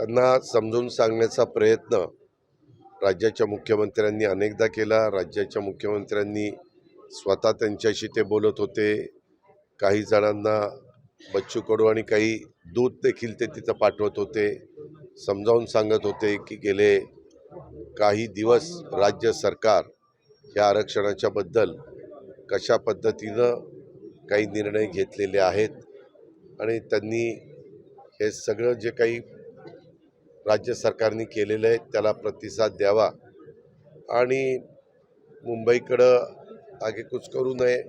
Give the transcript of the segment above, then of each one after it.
त्यांना समजून सांगण्याचा प्रयत्न राज्याच्या मुख्यमंत्र्यांनी अनेकदा केला. राज्याच्या मुख्यमंत्र्यांनी स्वतः त्यांच्याशी ते बोलत होते. काही जणांना बच्चू कडू आणि काही दूध देखील ते तिथं पाठवत होते. समजावून सांगत होते की गेले काही दिवस राज्य सरकार या आरक्षणाच्याबद्दल कशा पद्धतीनं काही निर्णय घेतलेले आहेत आणि त्यांनी हे सगळं जे काही राज्य सरकारने केलेलं आहे त्याला प्रतिसाद द्यावा. आणि मुंबईकडं आगेकूच करू नये.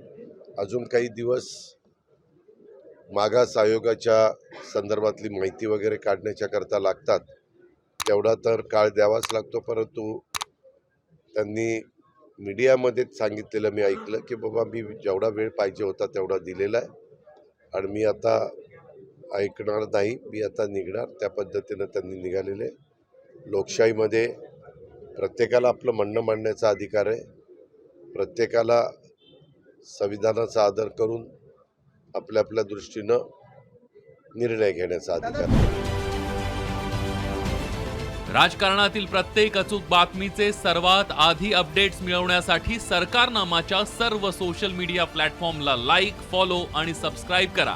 अजून काही दिवस मागास आयोगाच्या संदर्भातली माहिती वगैरे काढण्याच्या करता लागतात. तेवढा तर काळ द्यावाच लागतो परंतु त्यांनी मीडियामध्येच सांगितलेलं मी ऐकलं की बाबा मी जेवढा वेळ पाहिजे होता तेवढा दिलेला आहे. आणि मी आता ऐकणार नाही मी आता निघणार. त्या पद्धतीनं त्यांनी निघालेले. लोकशाहीमध्ये प्रत्येकाला आपलं म्हणणं मांडण्याचा अधिकार आहे. प्रत्येकाला संविधानाचा आदर करून आपल्या आपल्या दृष्टीनं निर्णय घेण्याचा अधिकार राजकारणातील प्रत्येक अचूक बातमीचे सर्वात आधी अपडेट्स मिळवण्यासाठी सरकारनामाच्या सर्व सोशल मीडिया प्लॅटफॉर्मला लाईक फॉलो आणि सबस्क्राईब करा.